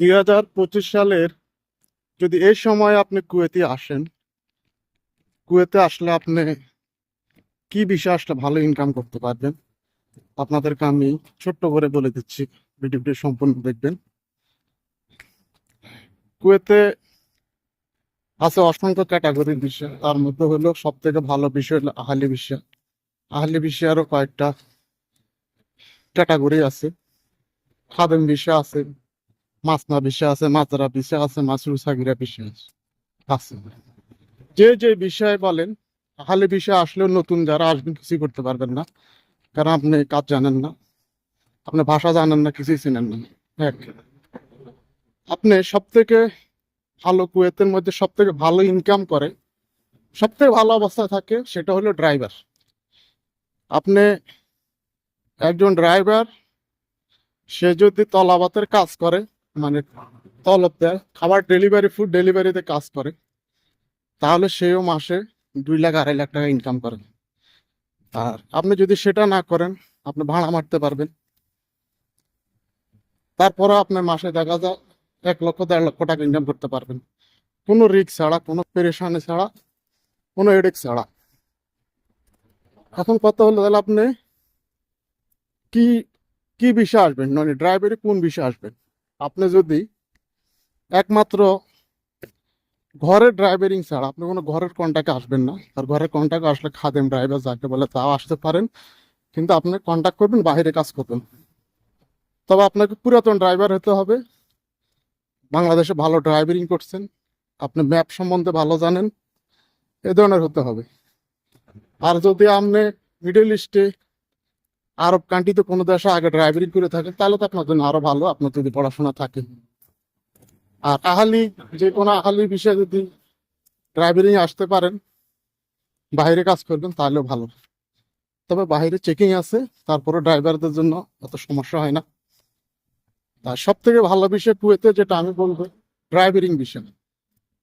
দুই হাজার পঁচিশ সালের যদি এই সময় আপনি কুয়েতে আসেন, কুয়েতে আসলে আপনি কি বিষয়ে আসলে ভালো ইনকাম করতে পারবেন? আপনাদেরকে আমি ছোট্ট করে বলে দিচ্ছি, ভিডিওটি সম্পূর্ণ দেখবেন। কুয়েতে আছে অসংখ্য ক্যাটাগরির বিষয়, তার মধ্যে হলো সব থেকে ভালো বিষয় হলো আহলি বিষয়। আহলি বিষয় আরও কয়েকটা ক্যাটাগরি আছে। খাদেম বিষয় আছে মাসনা বিষয় আছে, মাজরা বিষয় আছে মাসরু সাগিরা বিষয় আছে। যে যে বিষয়ে বলেন আহলি বিষয় আসলেও নতুন, যারা আসবেন কিছুই করতে পারবেন না। কারণ আপনি কাজ জানেন না। আপনি ভাষা জানেন না, কিছুই চিনেন না। এক। আপনি সব থেকে ভালো কুয়েতের মধ্যে সব থেকে ভালো ইনকাম করে সব থেকে ভালো অবস্থায় থাকে সেটা হলো ড্রাইভার আপনি একজন ড্রাইভার সে যদি তলাবাতের কাজ করে মানে তলব দেয় খাবার ডেলিভারি ফুড ডেলিভারিতে কাজ করে, তাহলে সেও মাসে দুই লাখ, আড়াই লাখ টাকা ইনকাম করে। আর আপনি যদি সেটা না করেন, আপনি ভাড়া মারতে পারবেন। তারপরে আপনার মাসে দেখা যায় এক লক্ষ, দেড় লক্ষ টাকা ইনকাম করতে পারবেন। কোনো রিস্ক ছাড়া, কোনো পেরেশানি ছাড়া, কোনো এডিক ছাড়া। এখন কথা হলো, তাহলে আপনি কি কি বিষয়ে আসবেন? মানে ড্রাইভারে কোন বিষয়ে আসবেন? আপনি যদি একমাত্র ঘরের ড্রাইভারিং ছাড়া, আপনি কোনো ঘরের কন্ট্যাক্টে আসবেন না। আর ঘরের কন্ট্যাক্টে আসলে খাদেম ড্রাইভার যাকে বলে, তাও আসতে পারেন। কিন্তু আপনি কন্ট্যাক্ট করবেন, বাইরে কাজ করবেন। তবে আপনাকে পুরাতন ড্রাইভার হতে হবে। বাংলাদেশে ভালো ড্রাইভিং করছেন। আপনি ম্যাপ সম্বন্ধে ভালো জানেন। এ ধরনের হতে হবে। আর যদি আপনি মিডল ইস্টে আরব কান্ট্রিতে কোনো দেশে আগে ড্রাইভিং করে থাকেন তাহলে তো আপনার জন্য আরও ভালো, আপনার যদি পড়াশোনা থাকে। আর আহালি, যে কোনো আহালি বিষয়ে যদি ড্রাইভিং আসতে পারেন, বাইরে কাজ করবেন, তাহলেও ভালো। তবে বাইরে চেকিং আছে, তারপরে ড্রাইভারদের জন্য অত সমস্যা হয় না। আর সব থেকে ভালো বিষয় কুয়েতে, যেটা আমি বলব ড্রাইভিং বিষয়।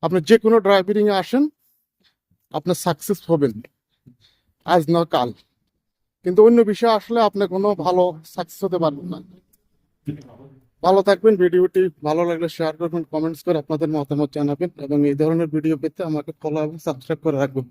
আপনি যে কোনো ড্রাইভিং এ আসেন আপনি সাকসেস হবেন। আজ না কাল। কিন্তু অন্য বিষয় আসলে আপনি কোনো ভালো সাকসেস হতে পারবেন না। ভালো থাকবেন, ভিডিওটি ভালো লাগলে শেয়ার করবেন কমেন্টস করে আপনাদের মতামত জানাবেন এবং এই ধরনের ভিডিও পেতে আমাকে ফলো এবং সাবস্ক্রাইব করে রাখবেন।